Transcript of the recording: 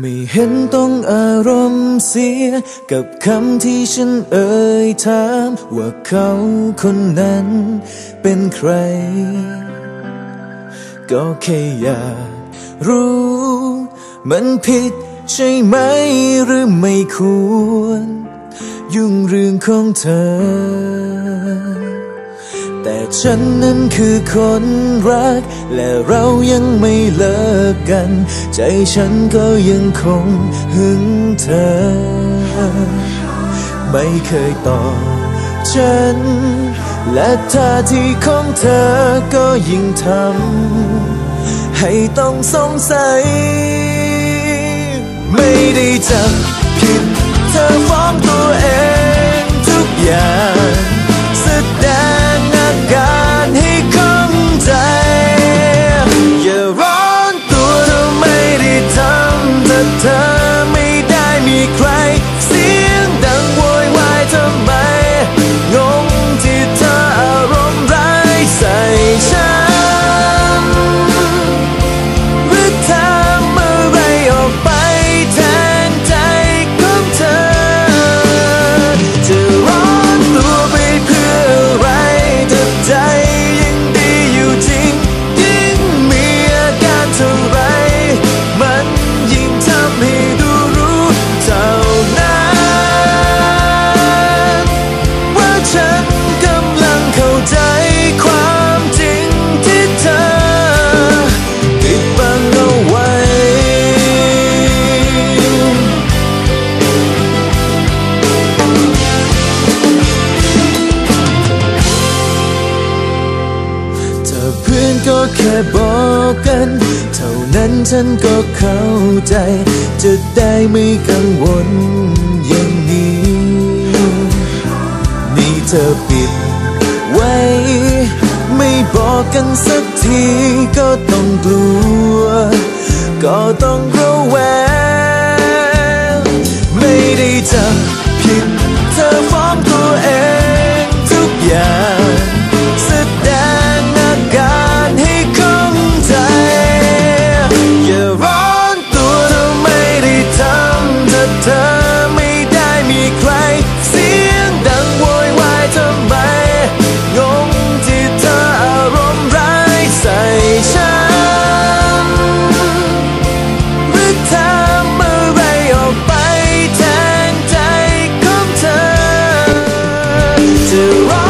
ไม่เห็นต้องอารมณ์เสีย กับคำที่ฉันเอ่ยถาม ว่าเขาคนนั้นเป็นใคร ก็แค่อยากรู้ มันผิดใช่ไหมหรือไม่ควร ยุ่งเรื่องของเธอ แต่ฉันนั้นคือคนรัก และเรายังไม่เลิกกัน ใจฉันก็ยังคงหึงเธอ ไม่เคยตอบฉัน และท่าทีของเธอก็ยิ่งทำให้ต้องสงสัย ไม่ได้จับ ก็แค่บอกกัน เท่านั้นฉันก็เข้าใจ จะได้ไม่กังวลอย่างนี้ นี่เธอปิดไว้ ไม่บอกกันสักทีก็ต้องกลัว ก็ต้องระแวง ไ